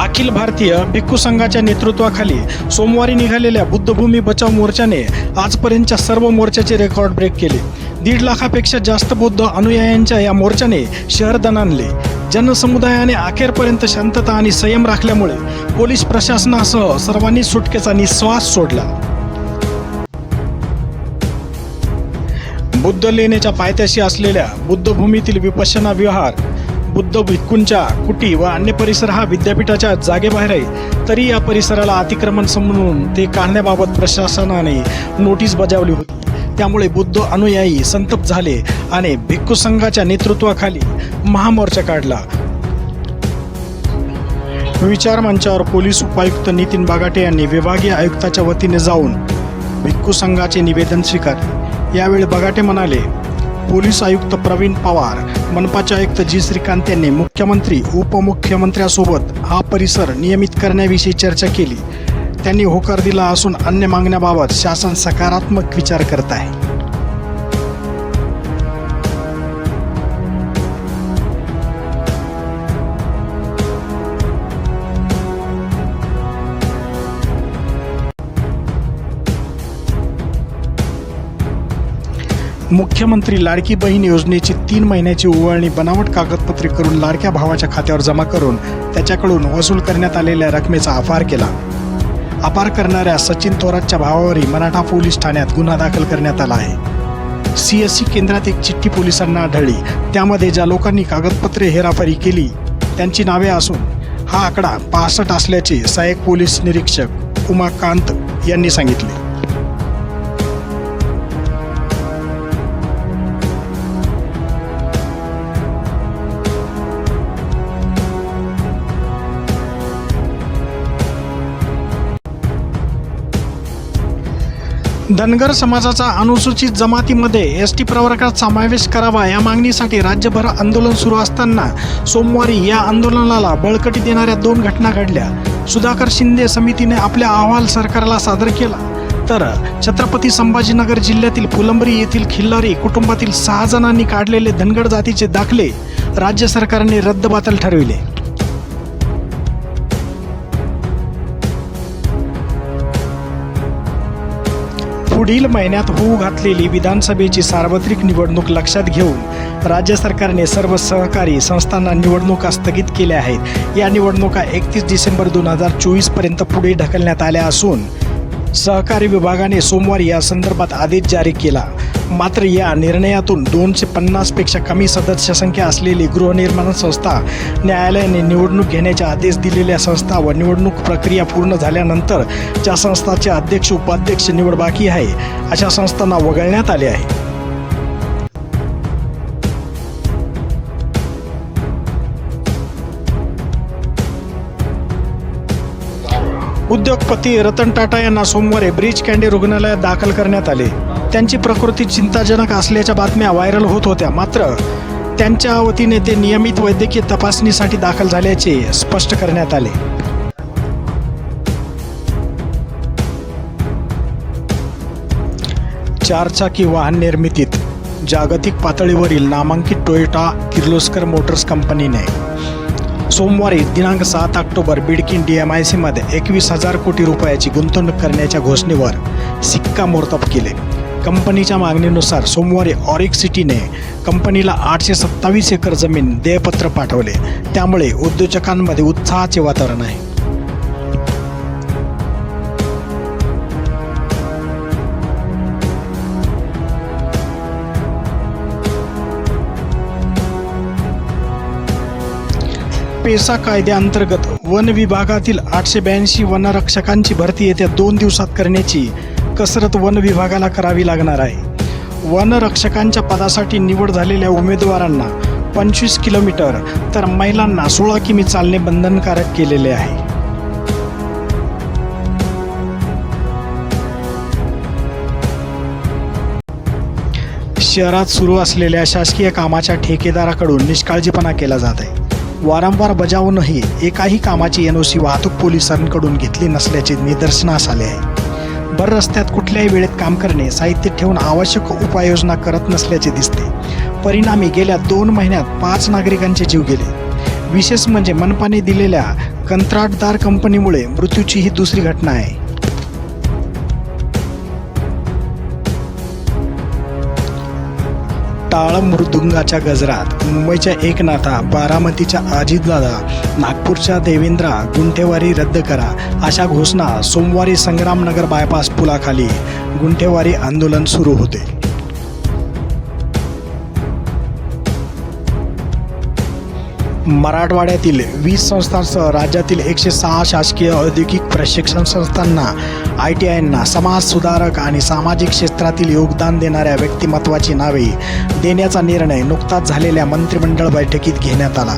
अखिल भारतीय भिक्खू संघाच्या नेतृत्वाखाली सोमवारी निघालेल्या बुद्धभूमी बचाव मोर्चाने आजपर्यंतच्या सर्व मोर्चाचे रेकॉर्ड ब्रेक केले. दीड लाखापेक्षा जास्त बौद्ध अनुयायांच्या या मोर्चाने शहर आणले. जनसमुदायाने अखेरपर्यंत शांतता आणि संयम राखल्यामुळे पोलीस प्रशासनासह सर्वांनी सुटकेचा निश्वास सोडला. बुद्ध लेण्याच्या पायथ्याशी असलेल्या बुद्धभूमीतील विपश्यना विहार बुद्ध भिक्खूंच्या कुटी व अन्य परिसर हा विद्यापीठाच्या जागेबाहेर आहे. तरी या परिसराला अतिक्रमण समजून ते काढण्याबाबत प्रशासनाने नोटीस बजावली होती. त्यामुळे बुद्ध अनुयायी संतप्त झाले आणि भिक्खू संघाच्या नेतृत्वाखाली महामोर्चा काढला. विचार मंचावर पोलीस उपायुक्त नितीन बागाटे यांनी विभागीय आयुक्ताच्या वतीने जाऊन भिक्खू संघाचे निवेदन स्वीकारले. यावेळी बगाटे म्हणाले पोलीस आयुक्त प्रवीण पवार. मनपाचे आयुक्त जी. श्रीकांत यांनी मुख्यमंत्री उपमुख्यमंत्र्यासोबत हा परिसर नियमित करण्याविषयी चर्चा केली. त्यांनी होकार दिला असून अन्य मागण्याबाबत शासन सकारात्मक विचार करत आहे. मुख्यमंत्री लाडकी बहीण योजनेची तीन महिन्याची उवळणी बनावट कागदपत्रे करून लाडक्या भावाच्या खात्यावर जमा करून त्याच्याकडून वसूल करण्यात आलेल्या रकमेचा अपार केला. अपार करणाऱ्या सचिन थोरातच्या भावावरही मराठा पोलीस ठाण्यात गुन्हा दाखल करण्यात आला आहे. सी एस सी केंद्रात एक चिठ्ठी पोलिसांना आढळली. त्यामध्ये ज्या लोकांनी कागदपत्रे हेराफेरी केली त्यांची नावे असून हा आकडा पासष्ट असल्याचे सहाय्यक पोलीस निरीक्षक उमाकांत यांनी सांगितले. धनगर समाजाचा अनुसूचित जमातीमध्ये एस टी प्रवर्गात समावेश करावा या मागणीसाठी राज्यभर आंदोलन सुरू असताना सोमवारी या आंदोलनाला बळकटी देणाऱ्या दोन घटना घडल्या. सुधाकर शिंदे समितीने आपला अहवाल सरकारला सादर केला. तर छत्रपती संभाजीनगर जिल्ह्यातील फुलंबरी येथील खिल्लारी कुटुंबातील सहा जणांनी काढलेले धनगड जातीचे दाखले राज्य सरकारने रद्दबातल ठरविले. पुढील महिन्यात होऊ घातलेली विधानसभेची सार्वत्रिक निवडणूक लक्षात घेऊन राज्य सरकारने सर्व सहकारी संस्थांना निवडणुका स्थगित केल्या आहेत. या निवडणुका एकतीस डिसेंबर दोन हजार चोवीसपर्यंत पुढे ढकलण्यात आल्या असून सहकारी विभागाने सोमवारी या संदर्भात आदेश जारी केला. मात्र या निर्णयातून दोनशे पन्नासपेक्षा कमी सदस्य संख्या असलेली गृहनिर्माण संस्था न्यायालयाने निवडणूक घेण्याचे आदेश दिलेल्या संस्था व निवडणूक प्रक्रिया पूर्ण झाल्यानंतर ज्या संस्थाचे अध्यक्ष उपाध्यक्ष निवड बाकी आहे अशा संस्थांना वगळण्यात आले आहे. उद्योगपती रतन टाटा यांना सोमवारी ब्रीच कँडी रुग्णालयात दाखल करण्यात आले. त्यांची प्रकृती चिंताजनक असल्याच्या बातम्या व्हायरल होत होत्या. मात्र त्यांच्या वतीने ते नियमित वैद्यकीय तपासणीसाठी दाखल झाल्याचे स्पष्ट करण्यात आले. चारचाकी वाहन निर्मितीत जागतिक पातळीवरील नामांकित टोयोटा किर्लोस्कर मोटर्स कंपनीने सोमवारी दिनांक सात October Bidkin D M I सीमध्ये एकवीस हजार कोटी रुपयाची गुंतवणूक करण्याच्या घोषणेवर शिक्कामोर्तब केले. कंपनीच्या मागणीनुसार सोमवारी ऑरिक सिटीने कंपनीला आठशे सत्तावीस एकर जमीन देयपत्र पाठवले. त्यामुळे उद्योजकांमध्ये उत्साहाचे वातावरण आहे. पेसा कायद्याअंतर्गत वन विभागातील आठशे ब्याऐंशी वनरक्षकांची भरती येत्या दोन दिवसात करण्याची कसरत वन विभागाला करावी लागणार आहे. वनरक्षकांच्या पदासाठी निवड झालेल्या उमेदवारांना पंचवीस किलोमीटर तर महिलांना सोळा किमी चालणे बंधनकारक केलेले आहे. शहरात सुरू असलेल्या शासकीय कामाच्या ठेकेदाराकडून निष्काळजीपणा केला जात आहे. वारंवार बजावूनही एकाही कामाची एन ओ सी वाहतूक पोलिसांकडून घेतली नसल्याचे निदर्शनास आले आहे. भर रस्त्यात कुठल्याही वेळेत काम करणे साहित्य ठेवून आवश्यक उपाययोजना करत नसल्याचे दिसते. परिणामी गेल्या दोन महिन्यात पाच नागरिकांचे जीव गेले. विशेष म्हणजे मनपाने दिलेल्या कंत्राटदार कंपनीमुळे मृत्यूची ही दुसरी घटना आहे. टाळ मृदुंगाच्या गजरात मुंबईच्या एकनाथा बारामतीच्या अजितदादा नागपूरच्या देवेंद्रा गुंठेवारी रद्द करा अशा घोषणा सोमवारी संग्रामनगर बायपास पुलाखाली गुंठेवारी आंदोलन सुरू होते. मराठवाड्यातील वीस संस्थांसह राज्यातील एकशे सहा शासकीय औद्योगिक प्रशिक्षण संस्थांना आय टी आयना समाज सुधारक आणि सामाजिक क्षेत्रातील योगदान देणाऱ्या व्यक्तिमत्वाची नावे देण्याचा निर्णय नुकताच झालेल्या मंत्रिमंडळ बैठकीत घेण्यात आला.